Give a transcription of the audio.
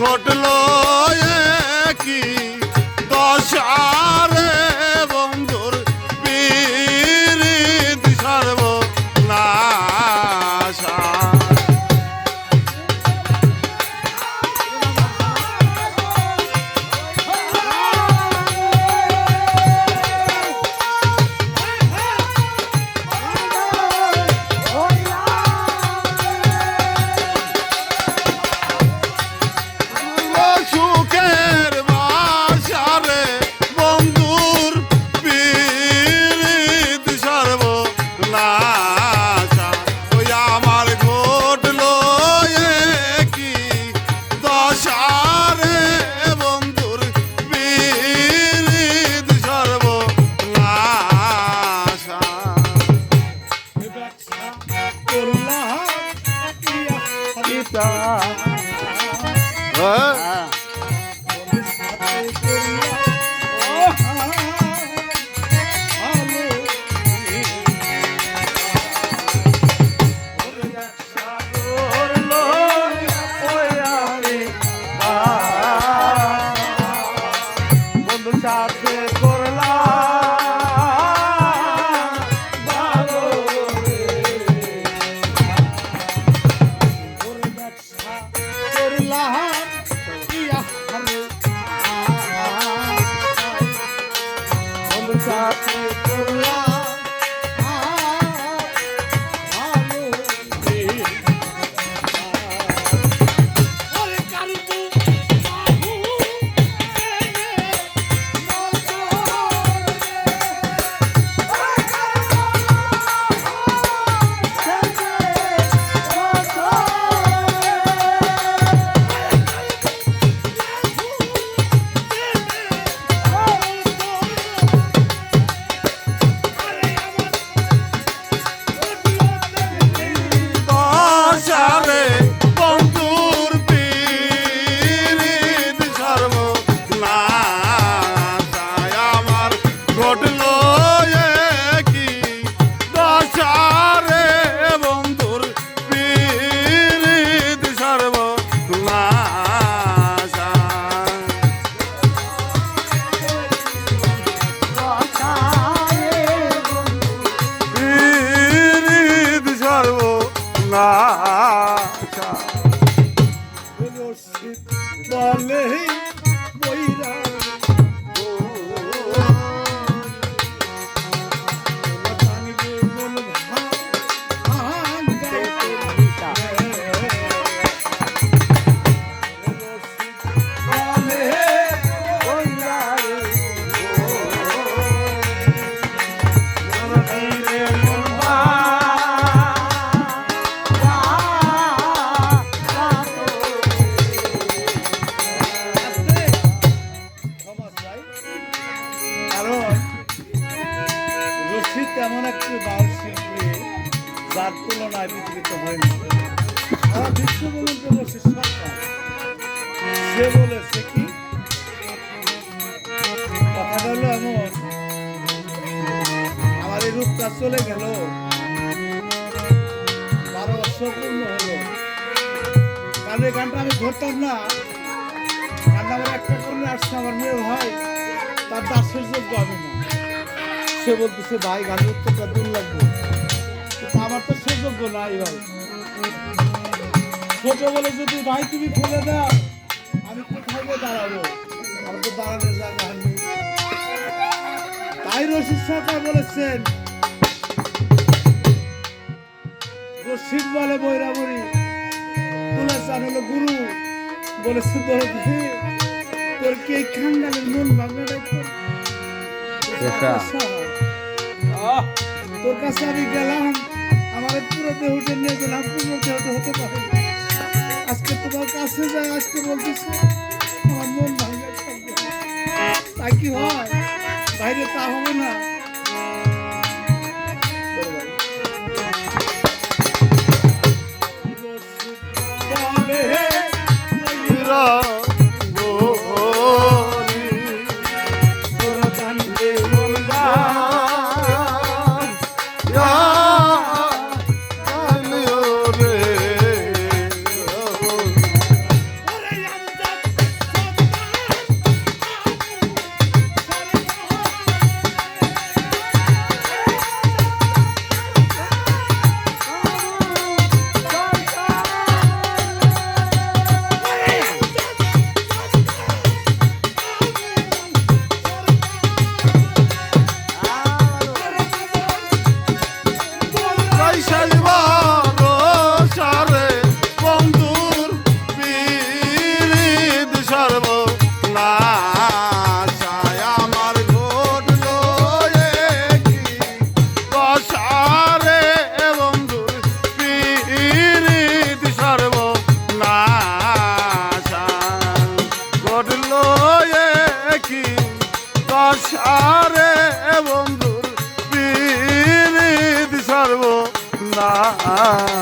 ঘটলো। হ্যাঁ? বলে বৈরা এমন একটি বাউল শিল্পী যার তুলনায় পৃথিবীতে হয়নি সারা বিশ্বব্রহ্মাণ্ডে বসে সরকার সে বলেছে কি? কথাটা হলো এমন, আমার এই রূপটা চলে গেল। বারো বছর পূর্ণ হলো। কারণ এই গানটা আমি ধরতাম না। গানটা আমার একটা করলে আসছে, আমার মেয়ে ভাই। তার দাসের যোগ্য আমি না। সে বলতেছে ভাই গানের উত্তরটা দূর লাগবে। আমার তো সে যোগ্য নাই ভাই। ছোট বলে যদি ভাই তুমি খুলে দাও আমি কোথায় গিয়ে দাঁড়াবো? আমার তো দাঁড়ানোর জায়গা নেই। তাই রশিদ সরকার বলেছেন রশিদ বলে বৈরাবরী তুলেছেন হলো গুরু। বলেছে তোর তোর কি এই খাঙ্গালের মন ভাঙাটাই তোর কাছে আমি গেলাম আমার পুরো দেহটা নিয়ে গেলাম, পুরো দেহটা হতে পারে আজকে তোমার কাছে যাই, আজকে বলতেছ আমার মন ভাঙা তাই কি হয়? বাইরে তা হবে না। ah.